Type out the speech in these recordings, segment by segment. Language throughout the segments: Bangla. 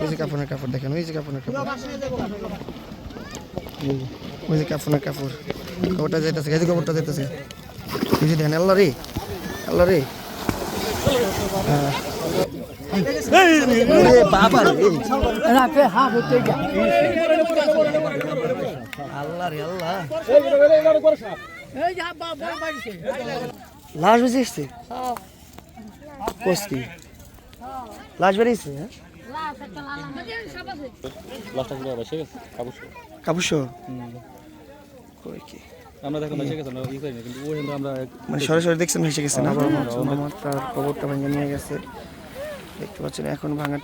ওই যে কাপড়ের কাপড় দেখেন, ওই যে কাপড়ের কাপড়। ওই যে কাপড়ের কাপড়। কাপড়টা যেতেছে এই কাপড়টা যেতেছে ওই দেখেন, আল্লাহ রে আল্লাহ রে। হ্যাঁ। লাশ লাশ বেরিয়েছে হ্যাঁ? লাস্টটা গেছে কাবুস কাপুস কই কি আমরা দেখো বসে গেছে আমরা ই করি না কিন্তু ওই আমরা আমরা মানে সরাসরি দেখছেন ভেসে গেছেন আবার আমার তার কবরটা ভেঙে নিয়ে গেছে দেখতে পাচ্ছেন এখন ভাঙার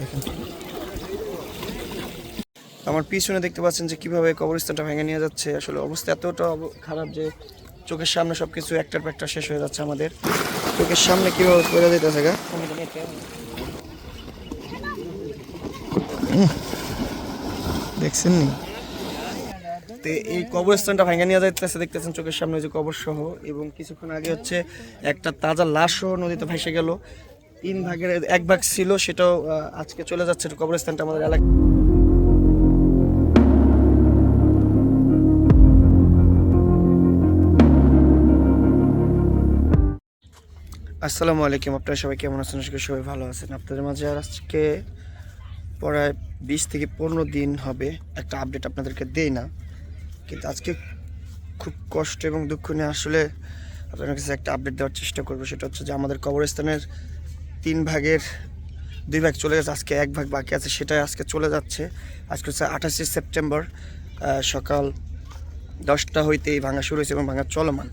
দেখেন আমার পিছনে দেখতে পাচ্ছেন যে কীভাবে কবরস্থানটা ভেঙে নিয়ে যাচ্ছে আসলে অবস্থা এতটা খারাপ যে চোখের সামনে সবকিছু একটার পর একটা শেষ হয়ে যাচ্ছে আমাদের চোখের সামনে কীভাবে গা উম। দেখছেন এই কবরস্থানটা ভেঙে নিয়ে যাইতেছে, দেখতেছেন চোখের সামনে যে কবর সহ। এবং কিছুক্ষণ আগে হচ্ছে একটা তাজা লাশ সহ নদীতে ভেসে গেল। তিন ভাগের এক ভাগ ছিল, সেটাও আজকে চলে যাচ্ছে কবরস্থানটা আমাদের এলাকা আসসালামু আলাইকুম, আপনারা সবাই কেমন আছেন? সবাই ভালো আছেন। আপনাদের মাঝে আর আজকে প্রায় বিশ থেকে পনেরো দিন হবে। একটা আপডেট আপনাদেরকে দেই না। কিন্তু আজকে খুব কষ্ট এবং দুঃখ নিয়ে আসলে আপনাদের কাছে একটা আপডেট দেওয়ার চেষ্টা করব। সেটা হচ্ছে যে আমাদের কবরস্থানের তিন ভাগের দুই ভাগ চলে গেছে। আজকে এক ভাগ বাকি আছে, সেটাই আজকে চলে যাচ্ছে। আজকে হচ্ছে আঠাশে সেপ্টেম্বর সকাল দশটা হইতেই ভাঙা শুরু হয়েছে এবং ভাঙা চলমান।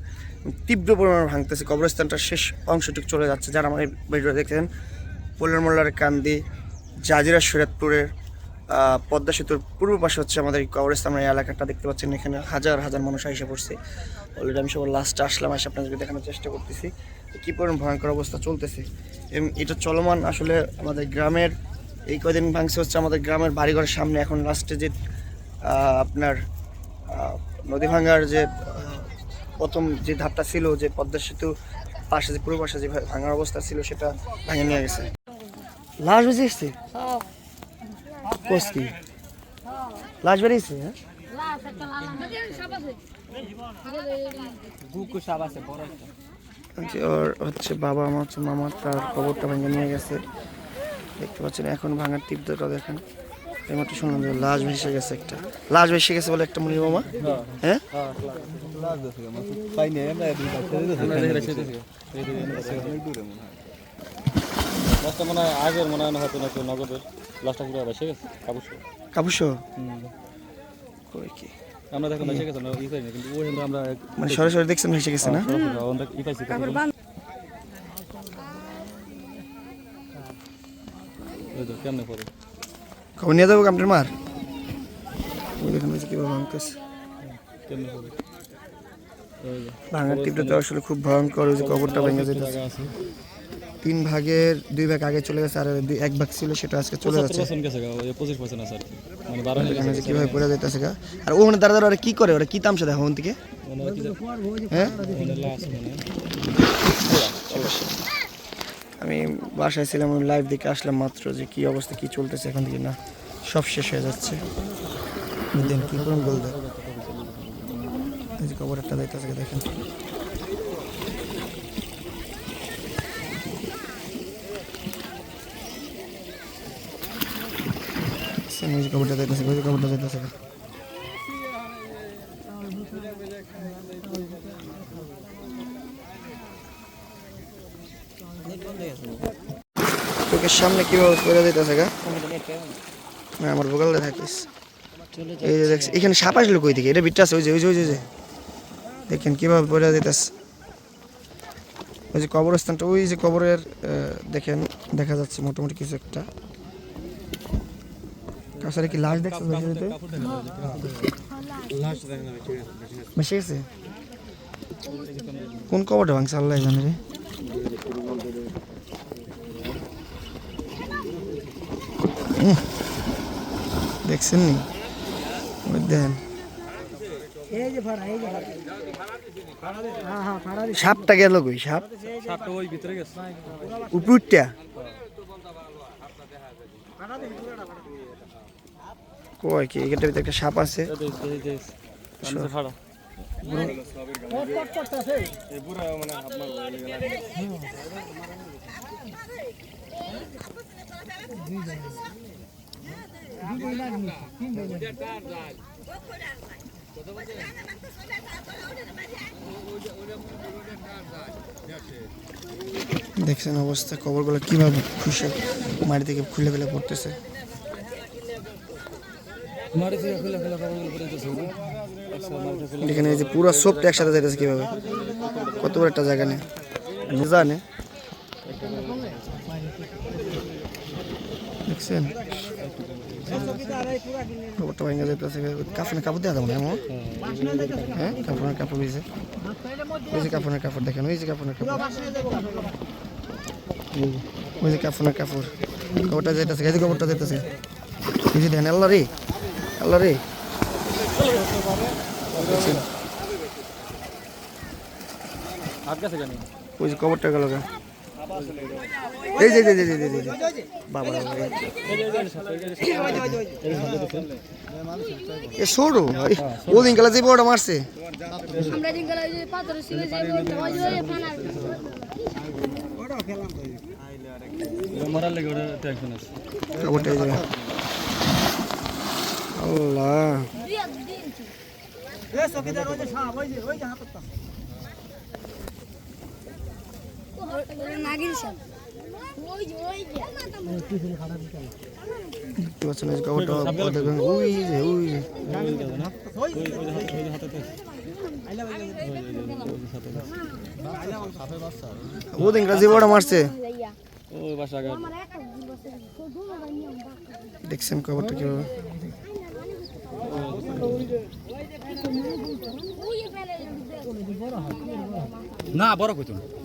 তীব্র পরিমাণে ভাঙতেছে। কবরস্থানটার শেষ অংশটুকু চলে যাচ্ছে। যারা এই ভিডিও দেখছেন, পোলের মোল্লার কান্দি জাজিরা শরীয়তপুরের পদ্মা সেতুর পূর্ব পাশে হচ্ছে আমাদের এই কবরস্থান এই এলাকাটা দেখতে পাচ্ছেন, এখানে হাজার হাজার মানুষ এসে পড়ছে। অলরেডি আমি সবার লাস্টে আসলাম, এসে আপনাদেরকে দেখানোর চেষ্টা করতেছি কী পরিমাণ ভয়ঙ্কর অবস্থা চলতেছে। এবং এটা চলমান আসলে আমাদের গ্রামের, এই কদিন ভাঙছে হচ্ছে আমাদের গ্রামের বাড়িঘরের সামনে। এখন লাস্টে যে আপনার নদী ভাঙার যে প্রথম যে ধাপটা ছিল, যে পদ্মা সেতু পাশে যে পূর্ব পাশে যে ভাঙার অবস্থা ছিল, সেটা ভেঙে নিয়ে গেছে। লাশ বেঁচে এসছে কোস্তি লাশ বেরিয়েছে হ্যাঁ ওর হচ্ছে বাবা আমার হচ্ছে মামা তার কবরটা ভেঙে নিয়ে গেছে। দেখতে পাচ্ছেন এখন ভাঙার তীব্রতা দেখেন। এই মাত্র শুনলাম যে লাশ ভেসে গেছে একটা। লাশ ভেসে গেছে বলে একটা মুনি মামা? হ্যাঁ? পাই নাই আমরা এদিকে আমরা দেখে সেতেছি লাস্টটা মনে হয় আগের মনে হয় না হয়তো না কেউ নগদের লাস্টটা পুরো বসে গেছে কাবুস কাপুস কই কি? আমরা দেখো বসে গেছে আমরা ই করি না কিন্তু ওই আমরা মানে সরাসরি দেখছেন ভেসে গেছে না? আমরা ই পাইছি ওই তো কেমনে পড়ে খবর নিয়ে যাব আপনার মার? ওই দেখেন কীভাবে কেমনে পড়ে ভাঙার তীব্রতা আসলে খুব ভয়ঙ্কর ওই যে কবরটা ভেঙে আছে। তিন ভাগের দুই ভাগ আগে চলে গেছে আর দুই এক ভাগ ছিল সেটা আজকে চলে যাচ্ছে। পঁচিশ পার্সেন্ট আছে মানে কীভাবে পড়ে যাইতেছে গা। আর ওখানে দাঁড়া দাঁড়া ওরা কি করে? ওরা কি তামসা দেখো ওখান থেকে? মনে হয়। আমি বাসায় ছিলাম আমি লাইভ দেখে আসলাম মাত্র যে কি অবস্থা কি চলতেছে এখন থেকে না। সব শেষ হয়ে যাচ্ছে। দেন কি করুন বল দেন এই যে খবর একটা দেখেন। ওই চোখের সামনে কীভাবে করে দিতেছে গা? না, আমার বগলে থাকিস এই যে দেখছি এখানে সাপ আসলো কই থেকে? এটা বিটটা আছে ওই যে ওই যে ওই যে, দেখেন কীভাবে পড়ে দিতেছে ওই যে কবরস্থানটা ওই যে কবরের দেখেন দেখা যাচ্ছে মোটামুটি কিছু একটা। কাছারে কি লাশ দেখছেন ভেসে যেতে ভেসে গেছে কোন কবরটা ভাঙছে? আল্লাহ জানে রে। দেখছেন নি? ওই দেখেন সাপটা গেল কই? সাপ? সাপটা ওই ভিতরে গেছে। উপরটা? কয় কি? এটার ভিতরে একটা সাপ আছে। এই দেখছেন অবস্থা কবরগুলো কীভাবে খুশে মাটি থেকে খুলে ফেলে পড়তেছে? আচ্ছা, এখানে এই যে পুরো সোপটা একসাথে যাইতেছে কীভাবে? কত বড় একটা জায়গা নেই জানে দেখছেন? খবরটা ভেঙে যেতেছে কাফনে কাপড় দেওয়া যাবে না এমন? হ্যাঁ? কাপড়ের কাপড় হয়েছে ওই যে কাপড়ের কাপড় দেখেন ওই যে কাপড়ের কাপড়। ওই যে কাফনের কাপড়। খবরটা যেতেছে এই যে খবরটা যেতেছে এই যে দেখেন আল্লাহ রে আল্লাহ রে? ওই যে কবরটা গেল গা। এই যে এই যে এই যে, এই যে, এই যে। বাবা? এ সরু ওদিন গেলা যে বড় মারছে আমরা জিঙ্গলা যে পাথর ছিল যে মারার লেগে ওটা টেনশন আছে। আল্লাহ দুই দিন ওই যে ওই ও যে যে ওই, ওই যে হাতে- ওই যে হাতে তেজ। ওই যে, ওই যে, ওই যে সাথে তেজ। ওদিন গেলা যে বড় মারছে ভাইয়া ওই বাসা আগে আমার একটা দিন বসে তো দুটো দেখছেন কবরটা কীভাবে? না বড় কইতো সাপ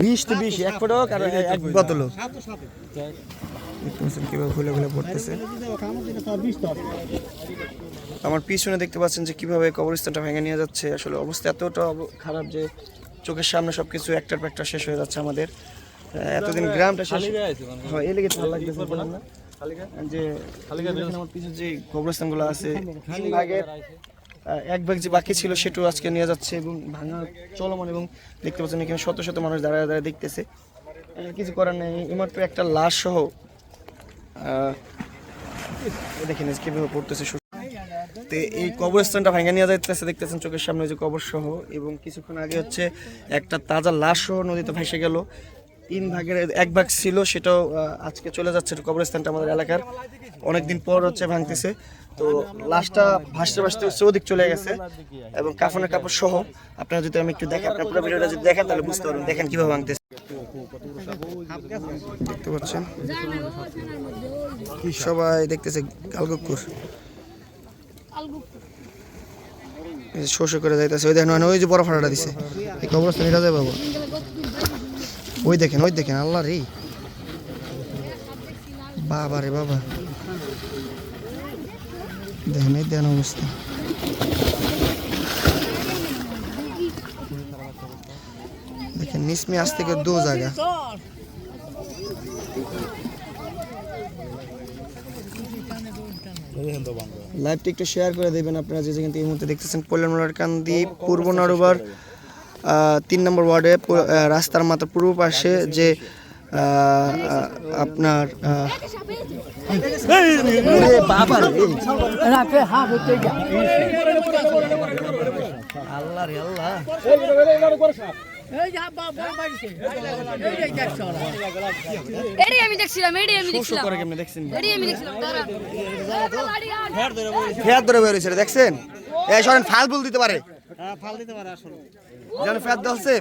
বিশ তো বিশ এক ফটো আর এক বোতল হোক। কীভাবে খুলে খুলে পড়তেছে। আমার পিছনে দেখতে পাচ্ছেন যে কীভাবে কবরস্থানটা ভেঙে নিয়ে যাচ্ছে। আসলে অবস্থা এতটা খারাপ যে চোখের সামনে সবকিছু একটার পর একটা শেষ হয়ে যাচ্ছে আমাদের। এতদিন গ্রামটা শেষ হয় এই লেগে ভালো লাগতেছে বললাম না। খালি যে আমার পিছনে যে কবরস্থানগুলো আছে। এক ভাগ যে বাকি ছিল সেটাও আজকে নিয়ে যাচ্ছে এবং ভাঙা চলমান এবং দেখতে পাচ্ছেন এখানে শত শত মানুষ দাঁড়ায় দাঁড়ায় দেখতেছে। কিছু করার নেই এইমাত্র একটা লাশ সহ দেখেন কীভাবে পড়তেছে তো এই কবরস্থানটা ভাঙা নিয়ে যাইতেছে, দেখতেছেন চোখের সামনে যে কবর সহ এবং কিছুক্ষণ আগে হচ্ছে একটা তাজা লাশ সহ নদীতে ভেসে গেল। তিন ভাগের এক ভাগ ছিল, সেটাও আজকে চলে যাচ্ছে কবরস্থানটা আমাদের এলাকার। অনেকদিন পর হচ্ছে ভাঙতেছে। তো লাশটা ভাসতে ভাসতে ওদিক চলে গেছে এবং কাফনের কাপড় সহ। আপনারা যদি আমি একটু দেখেন আপনার পুরো ভিডিওটা যদি দেখেন, তাহলে বুঝতে পারবেন, দেখেন কীভাবে ভাঙতেছে। দেখতে পাচ্ছেন? সবাই দেখতেছে আলগু শোষে করে যাইতেছে। ওই দেখেন, ওই যে বড় ফাড়াটা দিছে। কবরস্থান এটা যায় বাবা ওই দেখেন ওই দেখেন, আল্লাহ রে। বাবা রে বাবা। দেখেন, এই দেন অবস্থা। দেখেন, নিসমি আজ থেকে দু জায়গা। লাইভটি একটু শেয়ার করে দেবেন আপনারা যে যেখান থেকে এই মুহূর্তে দেখতেছেন। পল্লনমোলার কান্দি, পূর্ব নারুবার তিন নম্বর ওয়ার্ডে রাস্তার মাত্র পূর্ব পাশে যে আপনার আমি দেখছিলাম আমি দেখছিলাম। দেখছেন? এডি আমি দেখছিলাম দাঁড়া। ফেয়ার ধরে বের হয়েছে রে, দেখছেন? এই সরেন ফাল ফুল দিতে পারে। যেন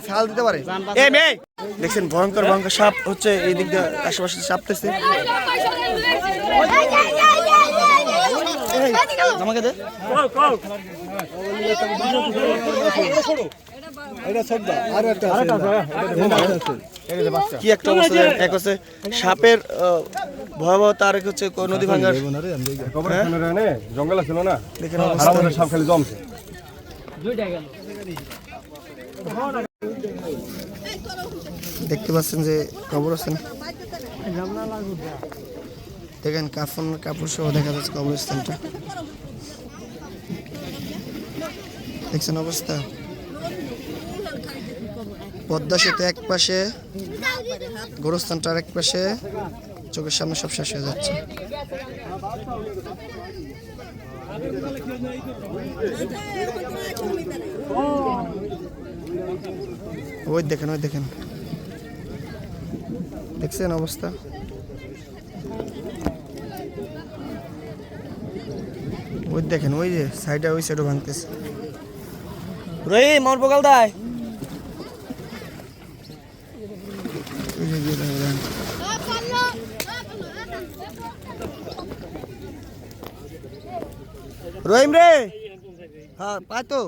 ফাল দিতে পারে। এ মেয়ে! দেখছেন ভয়ঙ্কর ভয়ঙ্কর সাপ হচ্ছে এই দিক দিয়ে আশেপাশে চাপতেছে এই, আমাকে দে। কি একটা অবস্থা এক হচ্ছে সাপের ভয়াবহতা আর হচ্ছে কোন নদী ভাঙ্গার জঙ্গল ছিল না। দেখেন সব খালি জমছে। দেখতে পাচ্ছেন যে কবরস্থান দেখেন কাফন, কাপড় সহ দেখা যাচ্ছে কবরস্থানটা। দেখছেন অবস্থা? পদ্মা সেতু এক পাশে গোরস্থানটার এক পাশে, চোখের সামনে সব শেষ হয়ে যাচ্ছে। ওই দেখেন ওই দেখেন। দেখছেন অবস্থা? ওই দেখেন ওই যে সাইডে ওই সাইডও ভাঙতেছে। রহিম আমার বকাল দায়। রহিম রে। হ্যাঁ পাই তো।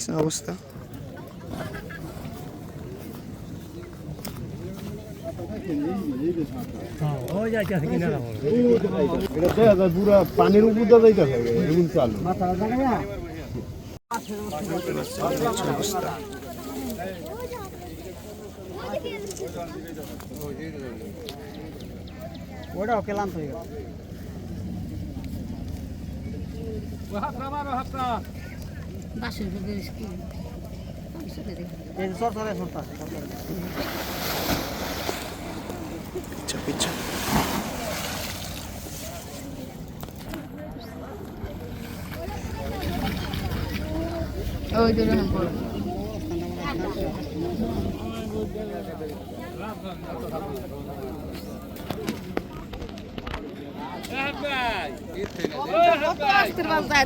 দেখছেন অবস্থা পানির উপর দিয়ে যাইতেছে এমন চালু ওটাও কেলাম তো বাসের ভিতরে কি আমি সাথে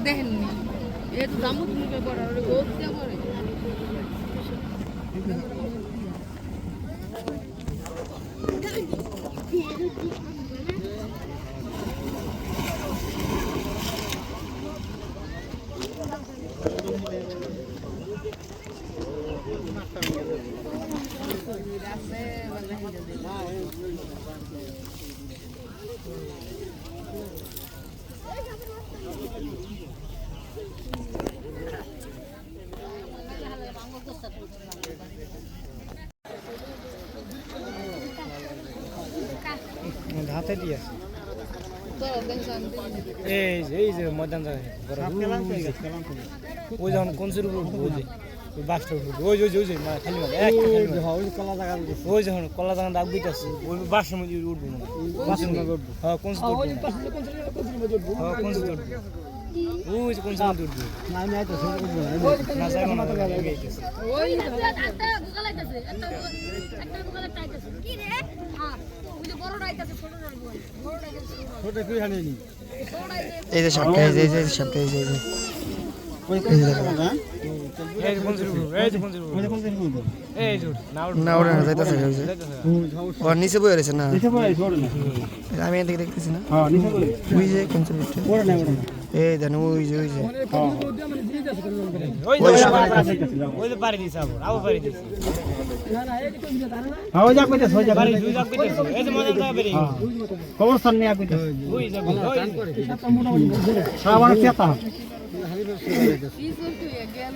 দেখি এই সর সরে সরতা পিচ্ছা পিচ্ছা ওই দূরে হাম পড়ো রাস্তার রাস্তায় দেখেননি এ তো হাতে দিয়ে এই যে এই যে ময়দান ওই যখন কোনসির উপর উঠবো, ওই বাসটা ওই ওই ওই খালি। ওই কলা যখন কলা যখন দাগ বইতেছে ওই বাসের মধ্যে উঠবো বাসের মধ্যে উঠবো। হ্যাঁ কোন উঠবো। হ্যাঁ কোন উঠবো। ওই কোন উঠবো না আমি আইতো সেটা বুঝব না না যাই মনে হয় আমি আইতেছি। ওই একটা দোকান আইতাছে একটা একটা একটা আইতাছে কি রে হ্যাঁ ওই যে বড়টা আইতাছে ছোটটা বল বড়টা আইতাছে ছোট কি জানি নি এই যে সাপটা এই যে এই যে সাপটা এই যে এই যে ওই কোন জায়গা হ্যাঁ এই কোন উঠবো এই কোন উঠবো কোন জায়গা এই যে না উঠবো না ওরা ওই যে ও নিচে বয়ে রয়েছে না? নিচে ছোট না। আমি এদিকে দেখতেছি না। হ্যাঁ নিচে ওই যে কোন না না এই দেন ওই যে ওই যে। ওই যে ওই ওই সময় যে- ওই যে পারি দিছে আবার আবার পারি দিছে। হ্যাঁ ওই যা কইতে ওই যা পারি দুই জাগ কইতেছে এই যে মজা তো বেরি কবরস্থান নিয়ে কইতে ওই যে। ওই শ্রাবণ চেতা। কি করতে গেল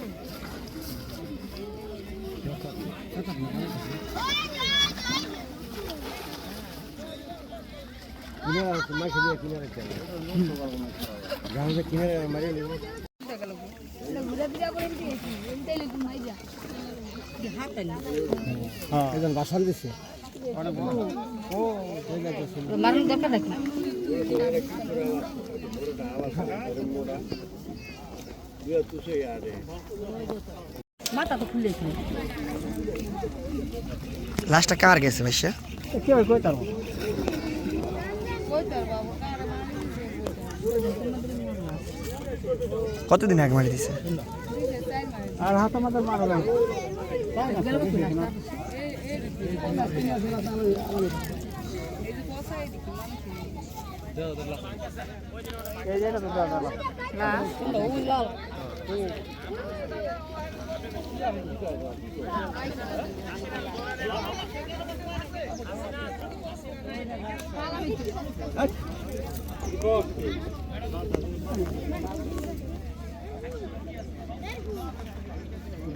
একজন বাসান দিছে। মারুন দরকার নাকি? মাথা তো খুলেছে লাস্টটা কার গেছে ভাইসা কি হয় কই তারো? কতদিন আগে মারি দিছে? আর হাত আমাদের মারা না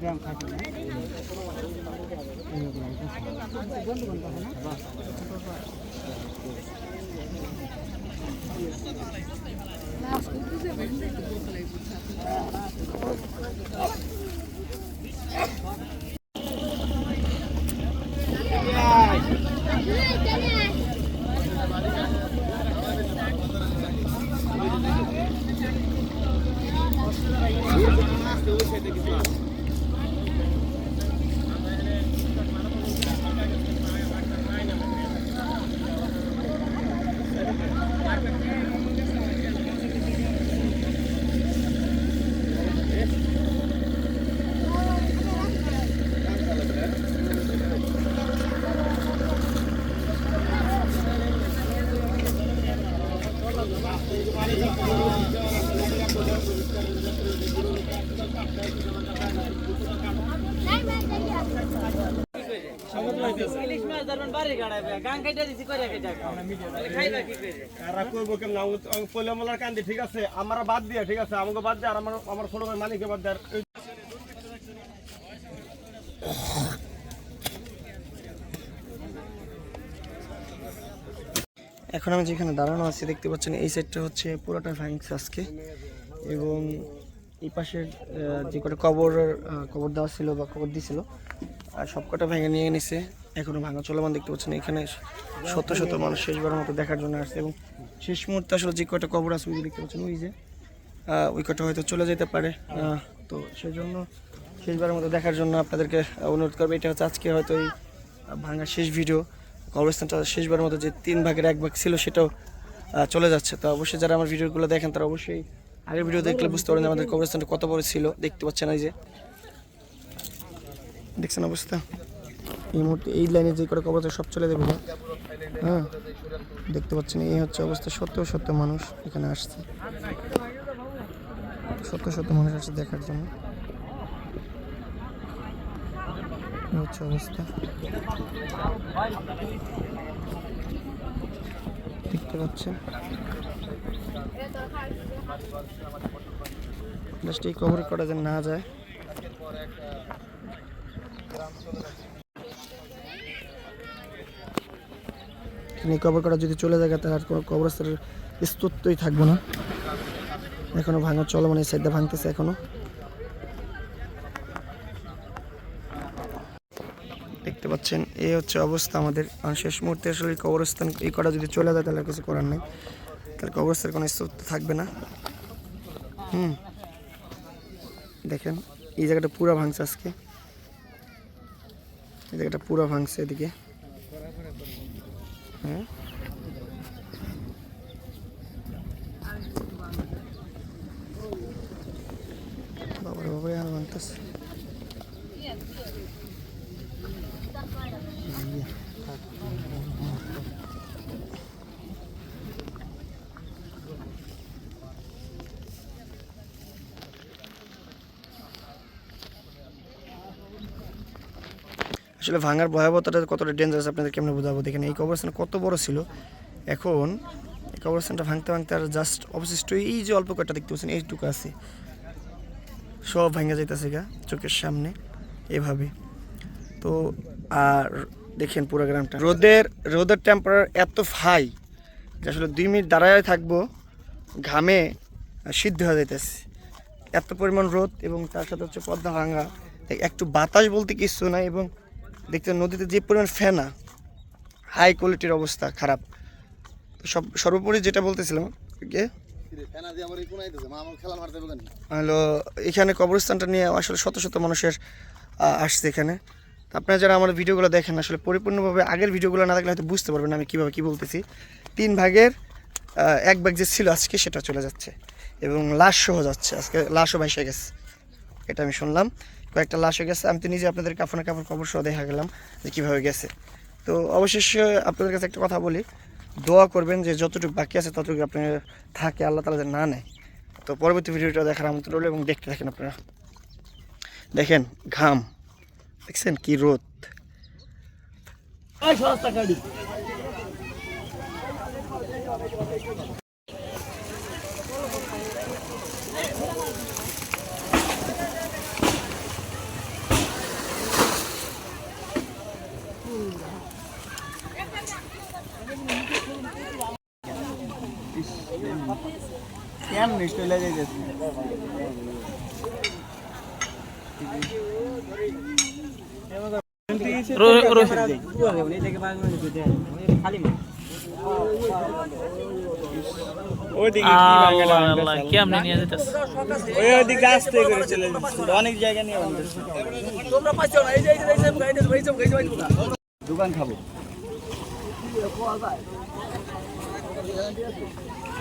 গ্রাম খাটি ইলিশ মাছ ধরবেন বাড়ি গাড়াবে গান খাইটা দিছি করে খাইটা খাইবা কি করে কারা করব কেমন পয়লা মোলার কান্দি ঠিক আছে? আমার বাদ দিয়ে, ঠিক আছে? আমাকে বাদ দিয়ে আর আমার আমার ছোট ভাই মালিককে বাদ দিয়ে আর এই- এখন আমি যেখানে দাঁড়ানো আছি, দেখতে পাচ্ছেন এই সাইডটা হচ্ছে পুরোটা ভাঙছে আজকে এবং এই পাশের যে কটা কবর কবর দেওয়া ছিল বা কবর আর সব কটা ভেঙে নিয়ে নিছে। এখনও ভাঙা চলমান দেখতে পাচ্ছেন, এখানে শত শত মানুষ শেষবারের মতো দেখার জন্য আসছে এবং শেষ মুহূর্তে আসলে যে কটা কবর আছে, ওই যে দেখতে পাচ্ছেন, ওই যে ওই কটা হয়তো চলে যেতে পারে তো সেই জন্য শেষবারের মতো দেখার জন্য আপনাদেরকে অনুরোধ করব। এটা হচ্ছে আজকে হয়তো এই ভাঙার শেষ ভিডিও কবরস্থানটা শেষবারের মতো যে তিন ভাগের এক ভাগ ছিল সেটাও চলে যাচ্ছে। তো অবশ্যই যারা আমার ভিডিওগুলো দেখেন, তারা অবশ্যই আগের ভিডিও দেখলে বুঝতে পারেন আমাদের কবরস্থানটা কত বড় ছিল। দেখতে পাচ্ছেন এই যে। দেখছেন অবস্থা? এই মুহূর্তে এই লাইনে যে করে কবরস্থান সব চলে যাবে হ্যাঁ? দেখতে পাচ্ছেন, এই হচ্ছে অবস্থা। সত্য সত্য মানুষ এখানে আসছে। সত্য সত্য মানুষ আসছে দেখার জন্য এই হচ্ছে অবস্থা দেখতে পাচ্ছেন জাস্ট এই কবর করা যেন না যায় এই কবর করা যদি চলে যায় তাহলে আর কোনো কবরস্থানের স্তত্বই থাকব না এখনও ভাঙা চলমান এই সাইডটা ভাঙতেছে এখনও দেখতে পাচ্ছেন এ হচ্ছে অবস্থা আমাদের। শেষ মুহূর্তে আসলে কবরস্থান এই করা যদি চলে যায়, তাহলে কিছু করার নেই। তাহলে কবরস্থানের কোনো স্তত্ব থাকবে না। হুম। দেখেন, এই জায়গাটা পুরো ভাঙছে আজকে। এই জায়গাটা পুরো ভাঙছে এদিকে। হ্যাঁ বাবার বাবাই আর ভাঙতেছে আসলে ভাঙার ভয়াবহতাটা কতটা ডেঞ্জারাস আপনাদের কেমন বোঝাবো। দেখেন, এই কবরস্থান কত বড় ছিল। এখন এই কবরস্থানটা ভাঙতে ভাঙতে আর জাস্ট অবশিষ্ট এই যে অল্প কটা দেখতে পাচ্ছেন, এইটুকু আছে। সব ভাঙা যাইতেছে গা চোখের সামনে, এভাবে। তো আর দেখেন পুরো গ্রামটা। রোদের রোদের টেম্পারেচার এত হাই যে আসলে দুই মিনিট দাঁড়ায় থাকব, ঘামে সিদ্ধ হয়ে যাইতেছে। এত পরিমাণ রোদ এবং তার সাথে হচ্ছে পদ্মা ভাঙা। একটু বাতাস বলতে কিছু নাই এবং দেখতে নদীতে যে পরিমাণ ফেনা হাই কোয়ালিটির অবস্থা খারাপ। তো সব সর্বোপরি যেটা বলতেছিলাম হলো এখানে কবরস্থানটা নিয়ে আসলে শত শত মানুষের আসছে এখানে। আপনারা যারা আমার ভিডিওগুলো দেখেন আসলে পরিপূর্ণভাবে আগের ভিডিওগুলো না দেখলে হয়তো বুঝতে পারবেন আমি কীভাবে কী বলতেছি। তিন ভাগের এক ভাগ যে ছিল আজকে সেটা চলে যাচ্ছে। এবং লাশ সহ যাচ্ছে আজকে লাশও ভাইসে গেছে। এটা আমি শুনলাম। কয়েকটা লাশ হয়ে গেছে। আমি তো নিজে আপনাদের কাফনে কাপড় কবর সহ দেখা গেলাম যে কীভাবে গেছে। তো অবশেষে আপনাদের কাছে একটা কথা বলি। দোয়া করবেন যে যতটুকু বাকি আছে ততটুকু আপনার থাকে, আল্লাহ তালা না নেয়। তো পরবর্তী ভিডিওটা দেখার আমন্ত্রণ রইল এবং দেখতে থাকেন আপনারা। দেখেন, ঘাম। দেখছেন কি রোদ এই সস্তা গাড়ি কেমনি চলে যাইতেছে কেমনে নিয়ে যেতেছে ওই ওইদিকে আসতে করে চলে যাচ্ছে। অনেক জায়গা নিয়ে দোকান খাব।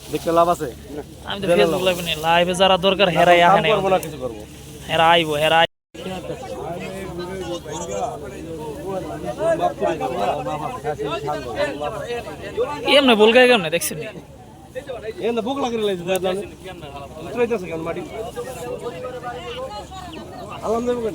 দেখতে লাভ আছে? আমি তো ফেসবুক লাইভে নেই লাইভে যারা দরকার হেরাই আহে না করব না কিছু করব। হেরা আইবো হেরা এমনে বলগাই কেমনে দেখছেন এমনে বুক লাগিয়ে লাইছে দাদা উতরাইতাছে কেন মাটি? আলহামদুলিল্লাহ।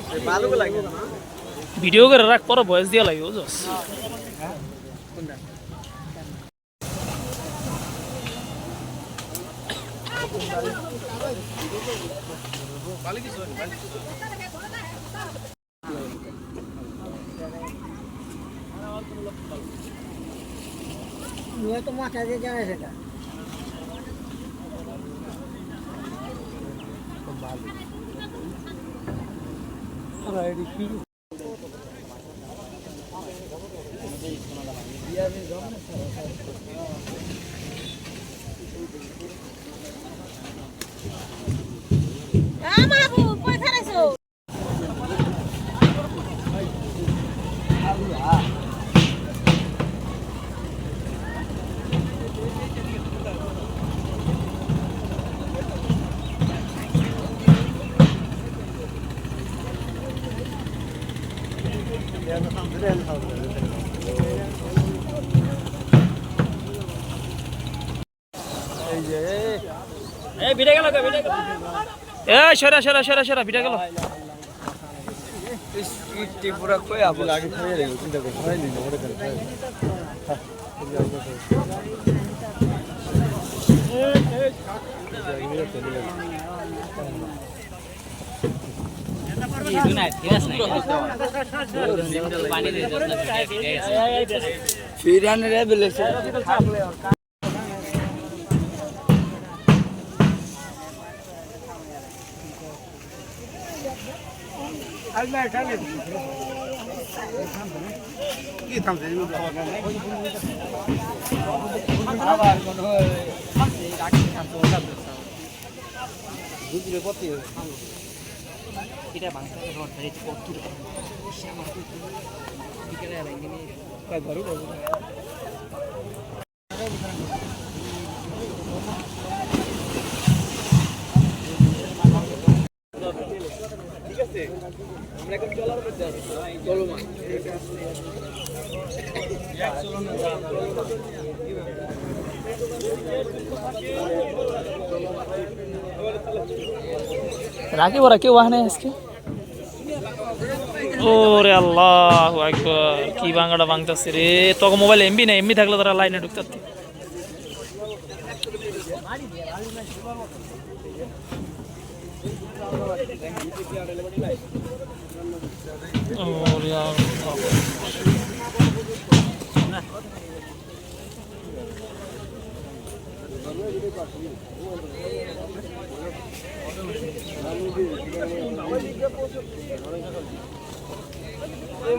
ভিডিও করে রাখ পরে ভয়েস দিয়া লাগে বুঝছস তো মাথা দিয়ে জানে সেটা kadar ayrı এ সরা সরা সরা সরা ভিটা গেল। ত্রিপুরা কই আবো ফিরান রে বলেছে আবার কোনো আছে রাখি থাকতো বুঝলে কত এটা বাংলা রড ধরে কত বিকেলে ভেঙে নিয়ে ঘরও করব রাখি ওরা কেউ আহে নাই আজকে ওরে আল্লাহ একবার কি বাংলাটা বাংতাছে রে তোকে মোবাইল এমবি না এমবি থাকলে তারা লাইনে ঢুকতে পারতি। ওরে এই